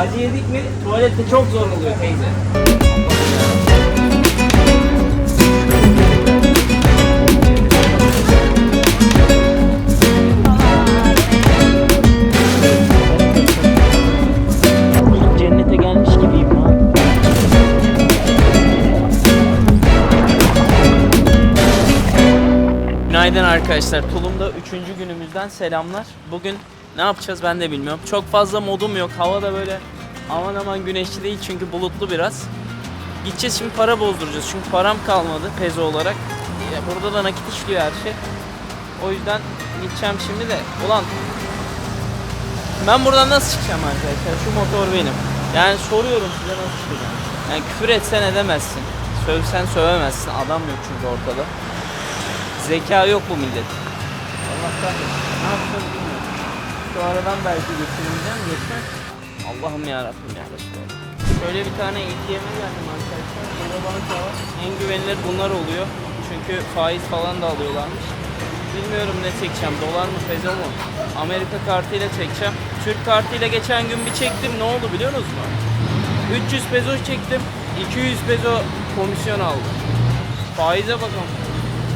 Acı yedik mi tuvalette çok zor oluyor teyze. Cennete gelmiş gibiyim. Günaydın arkadaşlar. Tulum'da 3. günümüzden selamlar. Bugün ne yapacağız ben de bilmiyorum. Çok fazla modum yok. Hava da böyle aman aman güneşli değil çünkü bulutlu biraz. Gideceğiz şimdi para bozduracağız. Çünkü param kalmadı pezo olarak. Ya burada da nakit işliyor her şey. O yüzden gideceğim şimdi de. Ulan ben buradan nasıl çıkacağım arkadaşlar? Şu motor benim. Yani soruyorum size nasıl çıkacağım? Yani küfür etsen edemezsin. Sövsen sövemezsin. Adam yok çünkü ortada. Zeka yok bu millet. Allah kahretsin. Ne yapacağız bilmiyorum. Şu aradan belki geçireceğim. Geçmez. Allah'ım ya Rabbim ya. Şöyle bir tane ATM'e geldim arkadaşlar. Burada banka. En güvenilir bunlar oluyor. Çünkü faiz falan da alıyorlarmış. Bilmiyorum ne çekeceğim. Dolar mı, pezo mu? Amerika kartıyla çekeceğim. Türk kartıyla geçen gün bir çektim. Ne oldu biliyor musunuz? 300 peso çektim. 200 peso komisyon aldım. Faize bakalım.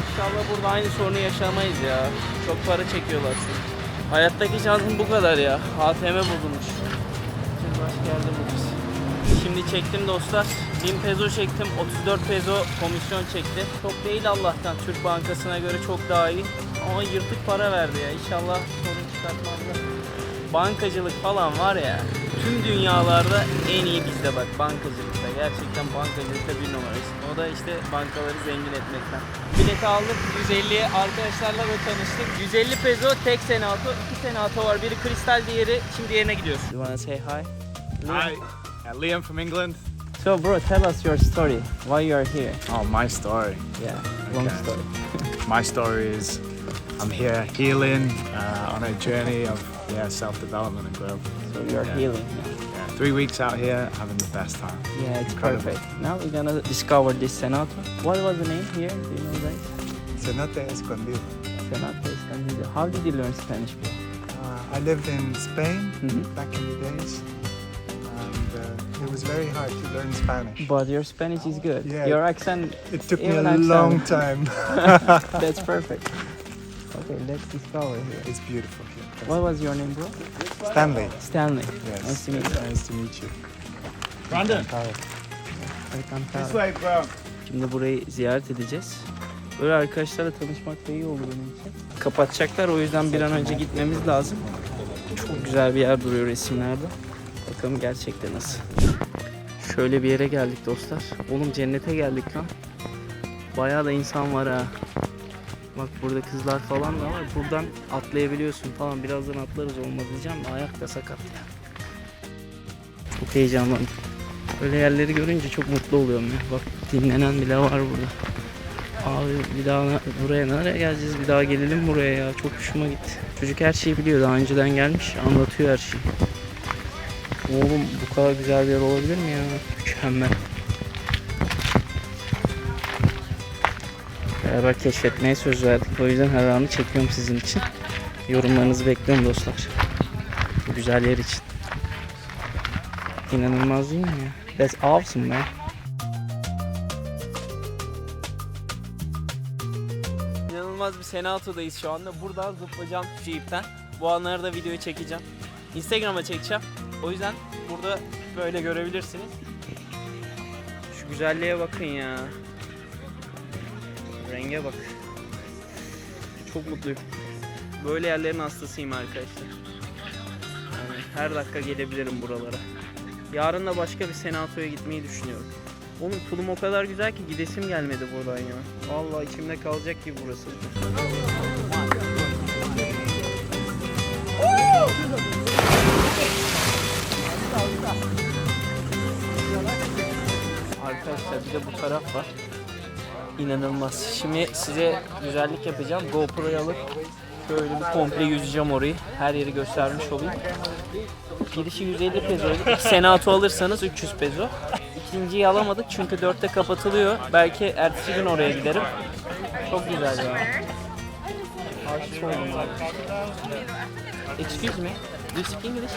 İnşallah burada aynı sorunu yaşamayız ya. Çok para çekiyorlar çünkü. Hayattaki şansım bu kadar ya. ATM bozulmuş. Yerde buluruz. Şimdi çektim dostlar. 1000 peso çektim. 34 peso komisyon çekti. Çok değil Allah'tan. Türk Bankası'na göre çok daha iyi. Ama yırtık para verdi ya. İnşallah sorun çıkartmazlar. Bankacılık falan var ya. Tüm dünyalarda en iyi bizde bak bankacılıkta. Gerçekten bankacılıkta bir numarayız. O da işte bankaları zengin etmekten. Bileti aldık 150'ye arkadaşlarla da tanıştık. 150 peso tek senato, iki senato var. Biri kristal diğeri şimdi diğerine gidiyoruz. You wanna say hi? Hi, uh, Liam from England. So bro, tell us your story. Why you are here? Oh, my story. Yeah, long story. My story is I'm here healing uh, on a journey of yeah self development and growth. So you are Yeah. healing. Yeah, three weeks out here having the best time. Yeah, it's Incredible. perfect. Now we're gonna discover this senato. What was the name here? Do you know guys? Cenote Escondido. Senato Escondido. How did you learn Spanish, bro? Uh, I lived in Spain Mhm. back in the days, and it was very hard to learn Spanish. But your Spanish is good. Yeah. Your accent, It took me a accent. long time. that's perfect. Okay, let's discover here. it's beautiful here. What was your name, bro? Stanley. Stanley. Yes. Nice to meet you. Nice to meet you. Brandon, Alcantara. way, bro. Şimdi burayı ziyaret edeceğiz. Böyle arkadaşlarla tanışmak da iyi oldu benim için. Kapatacaklar o yüzden bir an önce gitmemiz lazım. Çok güzel bir yer duruyor resimlerde. Bakalım gerçekte nasıl. Şöyle bir yere geldik dostlar. Oğlum cennete geldik lan. Bayağı da insan var ha. Bak burada kızlar falan da var. Buradan atlayabiliyorsun falan. Birazdan atlarız olmaz diyeceğim ayak da sakat ya. Çok heyecanlandım. Böyle yerleri görünce çok mutlu oluyorum ya. Bak dinlenen bile var burada. Abi bir daha buraya nereye geleceğiz? Bir daha gelelim buraya ya. Çok hoşuma gitti. Çocuk her şeyi biliyor. Daha önceden gelmiş. Anlatıyor her şeyi. Oğlum bu kadar güzel bir yer olabilir mi ya? Mükemmel. Beraber keşfetmeye söz verdik. O yüzden her anı çekiyorum sizin için. Yorumlarınızı bekliyorum dostlar. Bu güzel yer için. İnanılmaz değil mi ya? That's awesome man. İnanılmaz bir senatodayız şu anda. Buradan zıplayacağım Jeep'ten. Bu anları da videoyu çekeceğim. Instagram'a çekeceğim. O yüzden burada böyle görebilirsiniz. Şu güzelliğe bakın ya. Renge bak. Çok mutluyum. Böyle yerlerin hastasıyım arkadaşlar. Yani her dakika gelebilirim buralara. Yarın da başka bir senatoya gitmeyi düşünüyorum. Oğlum tulum o kadar güzel ki gidesim gelmedi buradan ya. Vallahi içimde kalacak gibi burası. De bu taraf var. İnanılmaz. Şimdi size güzellik yapacağım. GoPro'yu alıp şöyle bir komple yüzeceğim orayı. Her yeri göstermiş olayım. Girişi 150 peso. Senato alırsanız 300 peso. İkinciyi alamadık çünkü 4'te kapatılıyor. Belki ertesi gün oraya giderim. Çok güzel ya. Aşık oldum abi. Excuse me. Do you speak English?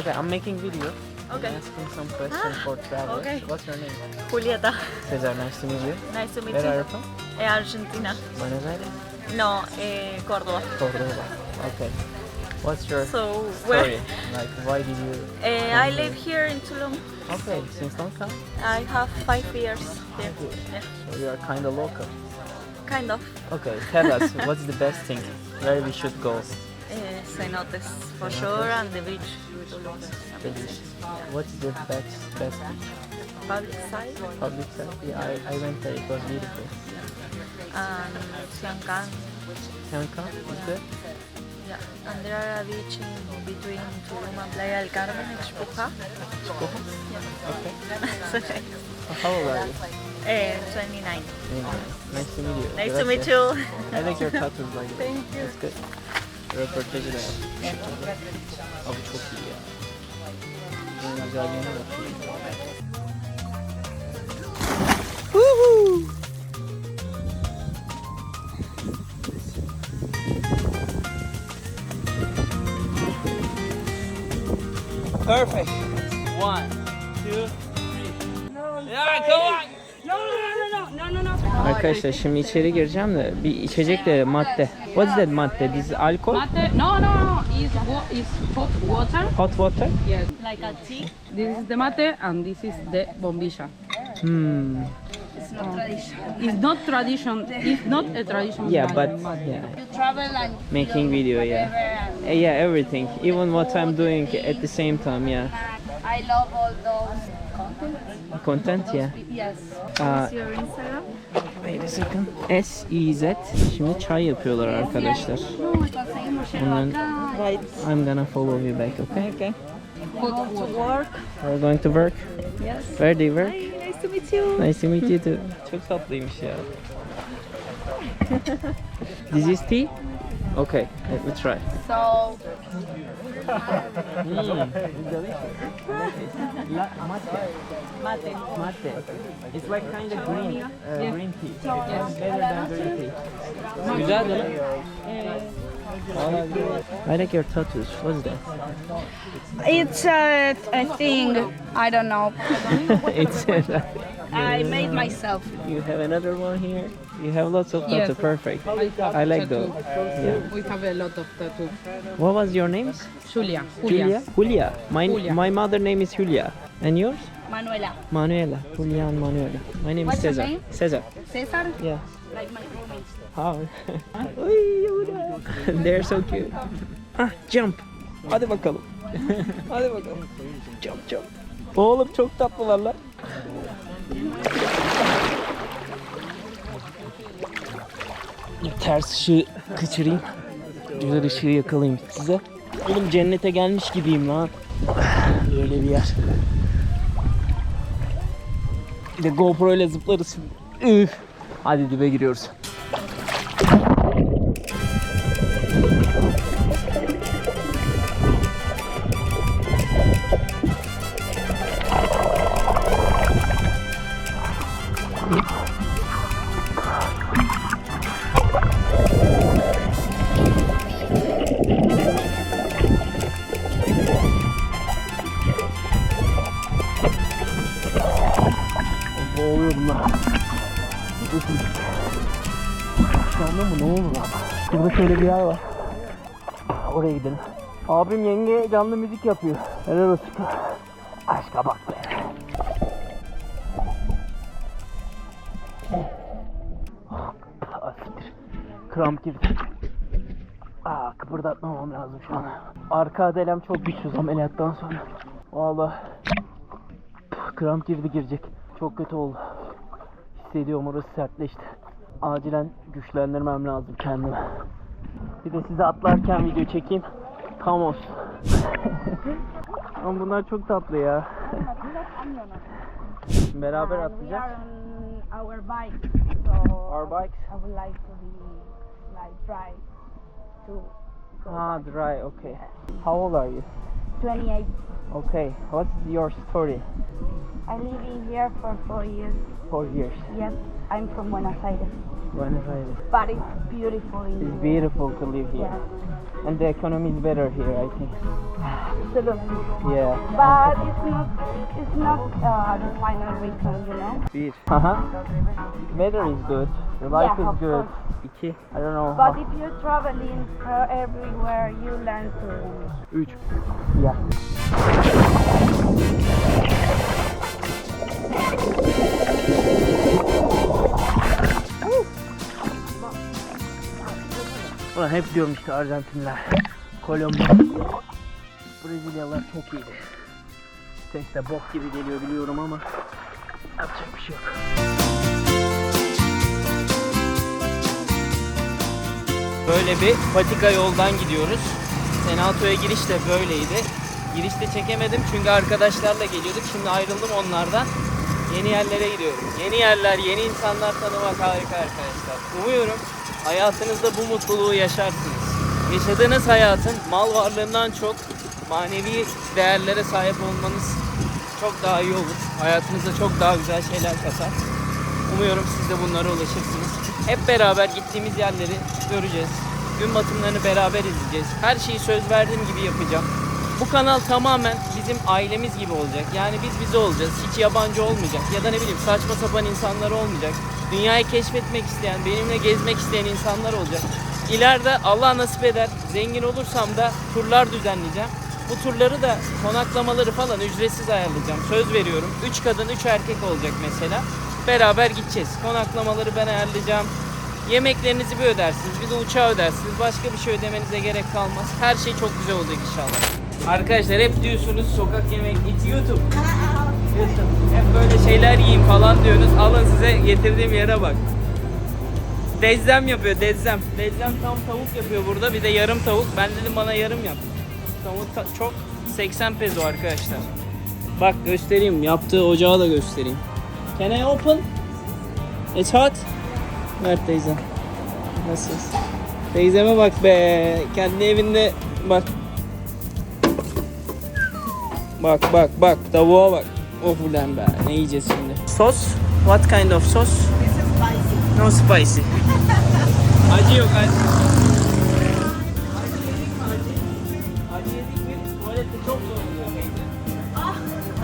Okay, I'm making video. Okay. I'm asking some questions for travel. okay. What's your name? Julieta, Cesar, nice to meet you. nice to meet Where are you you. from? Eh, Argentina. Buenos Aires. No, eh, Córdoba. Cordoba. Okay. What's your So, story? where? Like, why did you? Eh, I live here in Tulum. Okay, since long time. I have five years here. Yeah, So you are kind of local. kind of. Okay, tell us what's the best thing where we should go. Eh, cenotes for sure, and the beach. Tulum. The beach. What's the best best beach? Public side Public side? Yeah, I, I went there. It was beautiful. and Siancan. Canca was good. Yeah, and there are a beach in between Tulum and Playa del Carmen, Expuja. Okay. Okay. How old are you? eh, 29. Nice to meet you. Nice to meet you. I like your tattoos by the way. Thank you. That's good. Röportajı da yap. bu şekilde. Abi çok iyi ya. Bunun güzelliğine bak. Perfect. One, two, three. Yeah, come on. Arkadaşlar şimdi içeri gireceğim de bir içecek de madde. What's that madde? This is alcohol? Mate? No, no, no. It's, wa- it's hot water. Hot water? Yes. Like a tea. This is the mate and this is the bombilla. Hmm. It's not tradition. It's not a tradition. Yeah, but yeah. travel and Making video, yeah. Yeah, everything. Even what I'm doing at the same time, yeah. I love all those content. Content, yeah. Yes. Uh, Your Instagram? wait a second. S-E-Z. Şimdi çay yapıyorlar arkadaşlar. And then I'm gonna follow you back, okay? Okay. Hot water. Work. We're going to work. Yes. Where do you work? Hi, nice to meet you. Nice to meet you too. Çok tatlıymış ya. This is tea? Okay, let me try. So Mm, delicious. La mate. Mate. Mate. It's like kind of green, uh, green tea. It's better than green tea. Güzel değil mi? I like your tattoos. What's that? it's a, a thing. I don't know. it's I made myself. you have another one here. You have lots of Yes. tattoos. Perfect. I, I like tattoo. those. Yeah. We have a lot of tattoos. What was your names? Julia. Julia. Julia. My Julia. my mother name is Julia. And yours? Manuela. Manuela. Julia and Manuela. My name What's is your Cesar. name? Cesar. Cesar. Yeah. Like my roommate. How? They're so cute. Ah, jump. Hadi bakalım. Hadi bakalım. Jump jump. Oğlum çok tatlılar lan. Ters ışığı kaçırayım. Güzel ışığı yakalayayım size. Oğlum cennete gelmiş gibiyim lan. Böyle bir yer. Bir de GoPro ile zıplarız şimdi. Hadi dibe giriyoruz. Bir yer var. Oraya gidelim. Abim yenge canlı müzik yapıyor. Helal olsun. Aşka bak be. Ah, siktir. Kramp girdi. Aa, kıpırdatmamam lazım şu an. Arka adelem çok güçsüz ameliyattan sonra. Vallahi kramp girdi girecek. Çok kötü oldu. Hissediyorum orası sertleşti. Acilen güçlendirmem lazım kendimi. Bir de size atlarken video çekeyim. Tam olsun. Ama bunlar çok tatlı ya. Beraber We atlayacağız. our bike. So Our bikes? I would like to be like try to Ah, dry, okay. How old are you? 28. Okay, what's your story? I'm living here for four years. Four years. Yes, I'm from Buenos Aires, Buenos Aires. but it's beautiful in It's beautiful to live here. Yes. And the economy is better here, I think. Absolutely. Yeah. But it's not it's not uh, the final reason, you know. Bir. Haha. Weather is good. The life Yeah, is good. course. İki. I don't know. But if you're traveling uh, everywhere, you learn to Üç. Yeah. Ulan hep diyorum işte Arjantinler, Kolombiya, Brezilyalılar çok iyiydi. Tek de bok gibi geliyor biliyorum ama yapacak bir şey yok. Böyle bir patika yoldan gidiyoruz. Senato'ya giriş de böyleydi. Girişte çekemedim çünkü arkadaşlarla geliyorduk. Şimdi ayrıldım onlardan. Yeni yerlere gidiyorum. Yeni yerler, yeni insanlar tanımak harika arkadaşlar. Umuyorum hayatınızda bu mutluluğu yaşarsınız. Yaşadığınız hayatın mal varlığından çok manevi değerlere sahip olmanız çok daha iyi olur. Hayatınıza çok daha güzel şeyler katar. Umuyorum siz de bunlara ulaşırsınız. Hep beraber gittiğimiz yerleri göreceğiz. Gün batımlarını beraber izleyeceğiz. Her şeyi söz verdiğim gibi yapacağım. Bu kanal tamamen bizim ailemiz gibi olacak. Yani biz bize olacağız. Hiç yabancı olmayacak. Ya da ne bileyim saçma sapan insanlar olmayacak. Dünyayı keşfetmek isteyen, benimle gezmek isteyen insanlar olacak. İleride Allah nasip eder, zengin olursam da turlar düzenleyeceğim. Bu turları da konaklamaları falan ücretsiz ayarlayacağım. Söz veriyorum. 3 kadın 3 erkek olacak mesela. Beraber gideceğiz. Konaklamaları ben ayarlayacağım. Yemeklerinizi bir ödersiniz. Bir de uçağı ödersiniz. Başka bir şey ödemenize gerek kalmaz. Her şey çok güzel olacak inşallah. Arkadaşlar hep diyorsunuz sokak yemek it YouTube. YouTube. Hep böyle şeyler yiyin falan diyorsunuz. Alın size getirdiğim yere bak. Dezzem yapıyor dezzem. Dezzem tam tavuk yapıyor burada. Bir de yarım tavuk. Ben dedim bana yarım yap. Tavuk ta- çok 80 peso arkadaşlar. Bak göstereyim. Yaptığı ocağı da göstereyim. Can I open? It's hot. Ver teyze. Nasıl? Teyzeme bak be. Kendi evinde bak. Bak bak bak. Tavuğa bak. Of ulan be. Ne yiyeceğiz şimdi? Sos? What kind of sauce? No spicy. acı yok acı. Acı yedik mi? Tuvalette çok zor oluyor teyze.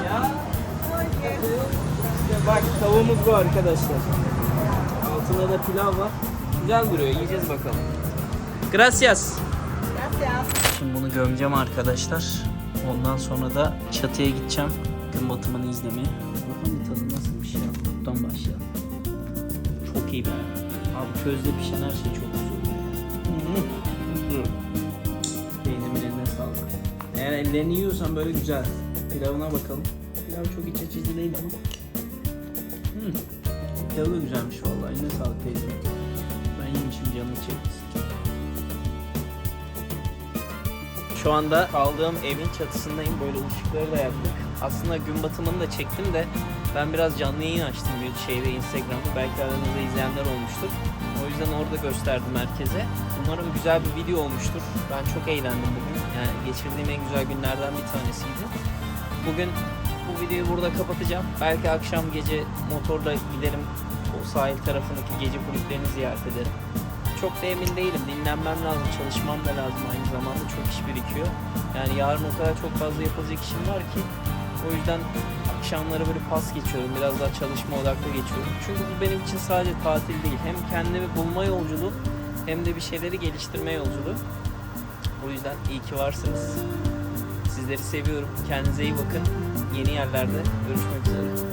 Ya. İşte bak tavuğumuz bu arkadaşlar. Altında da pilav var. Güzel duruyor. Yiyeceğiz bakalım. Gracias. Şimdi bunu gömeceğim arkadaşlar. Ondan sonra da çatıya gideceğim. Gün batımını izlemeye. Bakalım tadı nasılmış ya. Buradan başlayalım. Çok iyi be. Abi közde pişen her şey çok güzel. Teyzemin eline sağlık. Eğer ellerini yiyorsan böyle güzel. Pilavına bakalım. Pilav çok iç açıcı değil ama. Hmm. Pilavı da güzelmiş vallahi. Eline sağlık teyze. Ben yemişim canını çekmesin. Şu anda kaldığım evin çatısındayım. Böyle ışıkları da yaktık. Aslında gün batımını da çektim de ben biraz canlı yayın açtım şeyde Instagram'da. Belki aranızda izleyenler olmuştur. O yüzden orada gösterdim herkese. Umarım güzel bir video olmuştur. Ben çok eğlendim bugün. Yani geçirdiğim en güzel günlerden bir tanesiydi. Bugün bu videoyu burada kapatacağım. Belki akşam gece motorla giderim. O sahil tarafındaki gece kulüplerini ziyaret ederim. Çok da emin değilim. Dinlenmem lazım, çalışmam da lazım aynı zamanda. Çok iş birikiyor. Yani yarın o kadar çok fazla yapılacak işim var ki. O yüzden akşamları böyle pas geçiyorum. Biraz daha çalışma odaklı geçiyorum. Çünkü bu benim için sadece tatil değil. Hem kendimi bulma yolculuğu hem de bir şeyleri geliştirme yolculuğu. O yüzden iyi ki varsınız. Sizleri seviyorum. Kendinize iyi bakın. Yeni yerlerde görüşmek üzere.